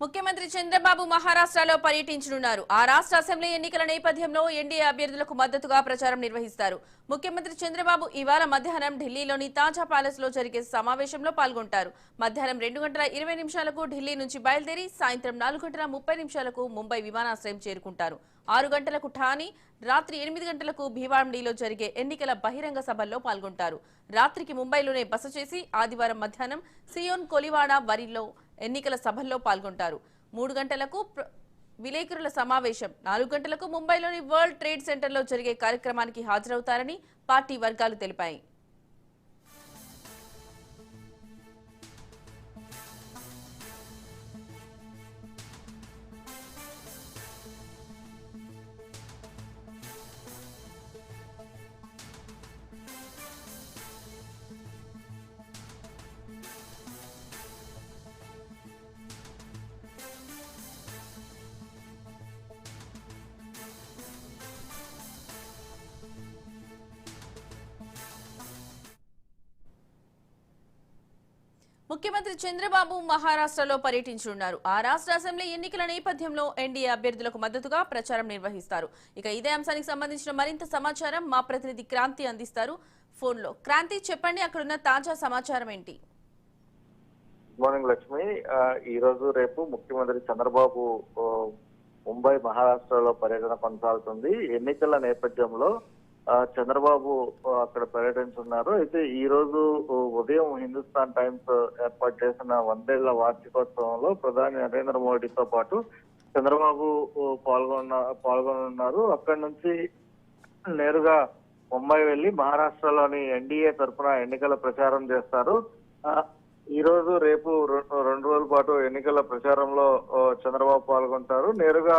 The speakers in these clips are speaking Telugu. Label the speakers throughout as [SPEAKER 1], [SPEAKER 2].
[SPEAKER 1] ముఖ్యమంత్రి చంద్రబాబు మహారాష్ట్రలో పర్యటించనున్నారు. ఆ రాష్ట్ర అసెంబ్లీ ఎన్నికల నేపథ్యంలో ఎన్డీఏ అభ్యర్థులకు మద్దతుగా ప్రచారం నిర్వహిస్తారు. ముఖ్యమంత్రి చంద్రబాబు ఇవాళ మధ్యాహ్నం ఢిల్లీలోని తాజా ప్యాలెస్లో జరిగే సమావేశంలో పాల్గొంటారు. మధ్యాహ్నం రెండు గంటల ఇరవై నిమిషాలకు ఢిల్లీ నుంచి బయలుదేరి సాయంత్రం నాలుగు గంటల ముప్పై నిమిషాలకు ముంబై విమానాశ్రయం చేరుకుంటారు. ఆరు గంటలకు ఠానీ రాత్రి ఎనిమిది గంటలకు భీవాండిలో జరిగే ఎన్నికల బహిరంగ సభల్లో పాల్గొంటారు. రాత్రికి ముంబైలోనే బస చేసి ఆదివారం మధ్యాహ్నం సియోన్ కొలివాడ వరిలో ఎన్నికల సభల్లో పాల్గొంటారు. మూడు గంటలకు విలేకరుల సమావేశం. నాలుగు గంటలకు ముంబైలోని వరల్డ్ ట్రేడ్ సెంటర్లో జరిగే కార్యక్రమానికి హాజరవుతారని పార్టీ వర్గాలు తెలిపాయి. ముఖ్యమంత్రి చంద్రబాబు మహారాష్ట్రలో పర్యటించనున్నారు. ఆ రాష్ట్ర అసెంబ్లీ ఎన్నికల నేపథ్యంలో ఎన్డీఏ అభ్యర్థులకు మద్దతుగా ప్రచారం నిర్వహిస్తారు. ఇక ఇదే అంశానికి సంబంధించిన మరింత సమాచారం మా ప్రతినిధి క్రాంతి అందిస్తారు. ఫోన్లో. క్రాంతి చెప్పండి అక్కడున్న తాజా సమాచారం ఏంటి?
[SPEAKER 2] మార్నింగ్ లక్ష్మి. ఈ రోజు రేపు ముఖ్యమంత్రి చంద్రబాబు ముంబై మహారాష్ట్రలో పర్యటన కొనసాగుతుంది. ఎన్నికల నేపథ్యంలో చంద్రబాబు అక్కడ పర్యటించున్నారు అయితే ఈ రోజు ఉదయం హిందుస్థాన్ టైమ్స్ ఏర్పాటు చేసిన వందేళ్ళ వార్షికోత్సవంలో ప్రధాని నరేంద్ర మోడీతో పాటు చంద్రబాబు పాల్గొన్న పాల్గొనున్నారు. అక్కడి నుంచి నేరుగా ముంబై వెళ్ళి మహారాష్ట్రలోని ఎన్డీఏ తరఫున ఎన్నికల ప్రచారం చేస్తారు. ఈ రోజు రేపు రెండు రోజుల పాటు ఎన్నికల ప్రచారంలో చంద్రబాబు పాల్గొంటారు. నేరుగా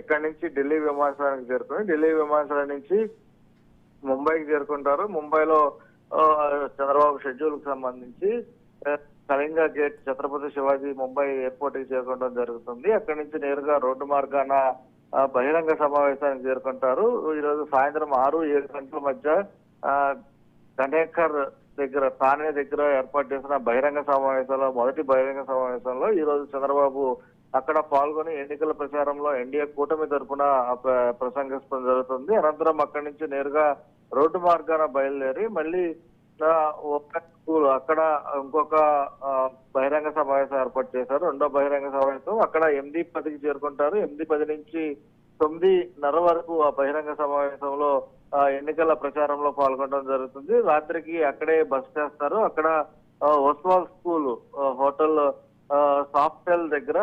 [SPEAKER 2] ఇక్కడి నుంచి ఢిల్లీ విమానాశ్రయానికి చేరుకుని ఢిల్లీ విమానాశ్రయం నుంచి ముంబైకి చేరుకుంటారు. ముంబైలో ఆ, చంద్రబాబు షెడ్యూల్కు సంబంధించి కళింగ గేట్ ఛత్రపతి శివాజీ ముంబై ఎయిర్పోర్ట్కి చేరుకోవడం జరుగుతుంది. అక్కడి నుంచి నేరుగా రోడ్డు మార్గాన బహిరంగ సమావేశానికి చేరుకుంటారు. ఈ రోజు సాయంత్రం ఆరు ఏడు గంటల మధ్య ఆ, గణేకర్ దగ్గర తానే దగ్గర ఏర్పాటు చేసిన బహిరంగ సమావేశంలో మొదటి బహిరంగ సమావేశంలో ఈ రోజు చంద్రబాబు అక్కడ పాల్గొని ఎన్నికల ప్రచారంలో ఎన్డీఏ కూటమి తరఫున ప్రసంగిస్తం జరుగుతుంది. అనంతరం అక్కడి నుంచి నేరుగా రోడ్డు మార్గాన బయలుదేరి మళ్ళీ ఒక స్కూల్ అక్కడ ఇంకొక బహిరంగ సమావేశం ఏర్పాటు చేశారు. రెండో బహిరంగ సమావేశం. అక్కడ ఎనిమిది పదికి చేరుకుంటారు. ఎనిమిది పది నుంచి తొమ్మిదిన్నర వరకు ఆ బహిరంగ సమావేశంలో ఎన్నికల ప్రచారంలో పాల్గొనడం జరుగుతుంది. రాత్రికి అక్కడే బస్ చేస్తారు. అక్కడ ఒస్వాల్ స్కూల్ హోటల్ ఆ, దగ్గర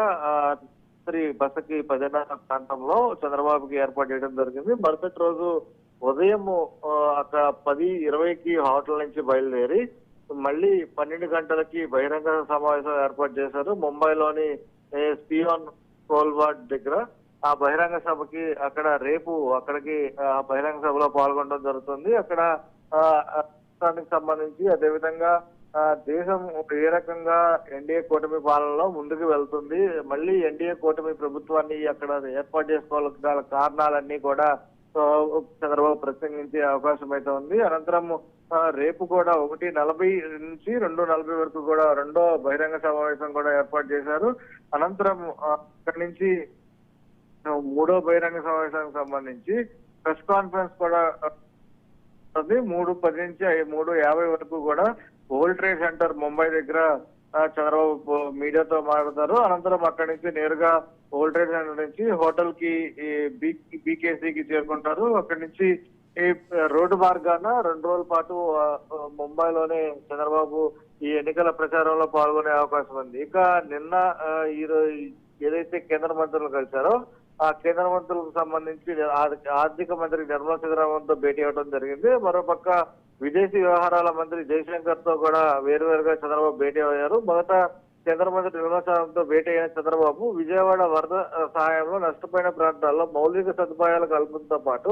[SPEAKER 2] శ్రీ రాత్రి బసకి పదిహేన ప్రాంతంలో చంద్రబాబుకి ఏర్పాటు చేయడం జరిగింది. మరుసటి రోజు ఉదయం అక్కడ పది ఇరవైకి హోటల్ నుంచి బయలుదేరి మళ్ళీ పన్నెండు గంటలకి బహిరంగ సమావేశం ఏర్పాటు చేశారు. ముంబైలోని స్పియోన్ కోల్వాడ్ దగ్గర ఆ బహిరంగ సభకి అక్కడ రేపు అక్కడికి ఆ బహిరంగ సభలో పాల్గొనడం జరుగుతుంది. అక్కడ సంబంధించి అదేవిధంగా దేశం ఏ రకంగా ఎన్డీఏ కూటమి పాలనలో ముందుకు వెళ్తుంది? మళ్ళీ ఎన్డీఏ కూటమి ప్రభుత్వాన్ని అక్కడ ఏర్పాటు చేసుకోవాలి గల కారణాలన్నీ కూడా చంద్రబాబు ప్రసంగించే అవకాశం అయితే ఉంది. అనంతరం రేపు కూడా ఒకటి నలభై నుంచి రెండు నలభై వరకు కూడా రెండో బహిరంగ సమావేశం కూడా ఏర్పాటు చేశారు. అనంతరం అక్కడి నుంచి మూడో బహిరంగ సమావేశానికి సంబంధించి ప్రెస్ కాన్ఫరెన్స్ కూడా ఉంటుంది మూడు పది నుంచి మూడు యాభై వరకు కూడా వరల్డ్ ట్రేడ్ సెంటర్ ముంబై దగ్గర చంద్రబాబు మీడియాతో మాట్లాడతారు. అనంతరం అక్కడి నుంచి నేరుగా వరల్డ్ ట్రేడ్ సెంటర్ నుంచి హోటల్కి ఈ బీ- బీకేసీకి చేరుకుంటారు. అక్కడి నుంచి ఈ రోడ్డు మార్గాన రెండు రోజుల పాటు ముంబైలోనే చంద్రబాబు ఈ ఎన్నికల ప్రచారంలో పాల్గొనే అవకాశం ఉంది. ఇక నిన్న ఈ ఏదైతే కేంద్ర మంత్రులు కలిశారో ఆ కేంద్ర మంత్రులకు సంబంధించి ఆర్థిక ఆర్థిక మంత్రి నిర్మలా సీతారామన్తో భేటీ అవడం జరిగింది. మరోపక్క విదేశీ వ్యవహారాల మంత్రి జయశంకర్తో కూడా వేరువేరుగా చంద్రబాబు భేటీ అయ్యారు. మొదట కేంద్ర మంత్రి నిర్మలా భేటీ అయిన చంద్రబాబు విజయవాడ వరద సహాయంలో నష్టపోయిన ప్రాంతాల్లో మౌలిక సదుపాయాల కల్పనతో పాటు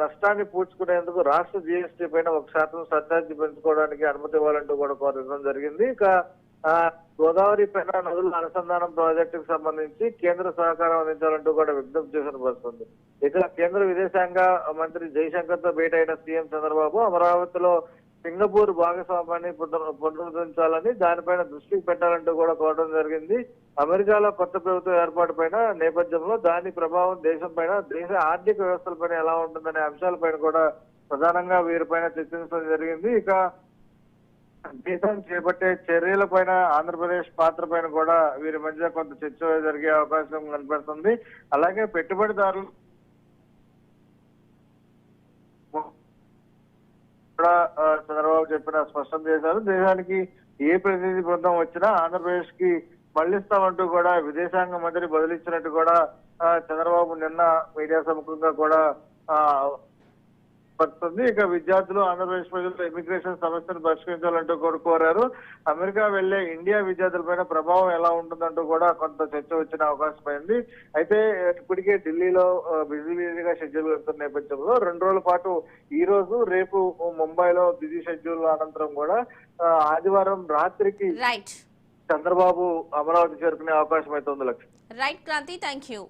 [SPEAKER 2] నష్టాన్ని పూడ్చుకునేందుకు రాష్ట్ర జీఎస్టీ పైన ఒక శాతం సర్చార్జీ పెంచుకోవడానికి అనుమతి ఇవ్వాలంటూ కూడా కోరడం జరిగింది. ఇక గోదావరి పెన్నా నదుల అనుసంధానం ప్రాజెక్టుకు సంబంధించి కేంద్ర సహకారం అందించాలంటూ కూడా విజ్ఞప్తి చేసిన పరిస్థితుంది ఇక కేంద్ర విదేశాంగ మంత్రి జైశంకర్తో భేటీ అయిన సీఎం చంద్రబాబు అమరావతిలో సింగపూర్ భాగస్వామ్యాన్ని పునరు- పునరుద్ధరించాలని దానిపైన దృష్టి పెట్టాలంటూ కూడా కోరడం జరిగింది. అమెరికాలో కొత్త ప్రభుత్వం ఏర్పాటు పైన నేపథ్యంలో దాని ప్రభావం దేశం పైన దేశ ఆర్థిక వ్యవస్థల పైన ఎలా ఉంటుందనే అంశాలపైన కూడా ప్రధానంగా వీరిపైన చర్చించడం జరిగింది. ఇక దేశం చేపట్టే చర్యల పైన ఆంధ్రప్రదేశ్ పాత్ర పైన కూడా వీరి మధ్య కొంత చర్చ జరిగే అవకాశం కనిపిస్తుంది అలాగే పెట్టుబడిదారులు కూడా చంద్రబాబు చెప్పిన స్పష్టం చేశారు. దేశానికి ఏ ప్రతినిధి బృందం వచ్చినా ఆంధ్రప్రదేశ్కి మళ్ళిస్తామంటూ కూడా విదేశాంగ మంత్రి బదిలిచ్చినట్టు కూడా చంద్రబాబు నిన్న మీడియా సముఖంగా కూడా పడుతుంది ఇక విద్యార్థులు ఆంధ్రప్రదేశ్ ప్రజలు ఇమిగ్రేషన్ సమస్యను పరిష్కరించాలంటూ కూడా కోరారు. అమెరికా వెళ్ళే ఇండియా విద్యార్థులపైన ప్రభావం ఎలా ఉంటుందంటూ కూడా కొంత చర్చ వచ్చిన అవకాశం అయింది. అయితే ఇప్పటికే ఢిల్లీలో బిజీ బిజీగా షెడ్యూల్ పెడుతున్న నేపథ్యంలో రెండు రోజుల పాటు ఈ రోజు రేపు ముంబైలో బిజీ షెడ్యూల్ అనంతరం కూడా ఆదివారం రాత్రికి చంద్రబాబు అమరావతి చేరుకునే అవకాశం అయితే ఉంది Lakshmi.
[SPEAKER 1] Right Kranti thank you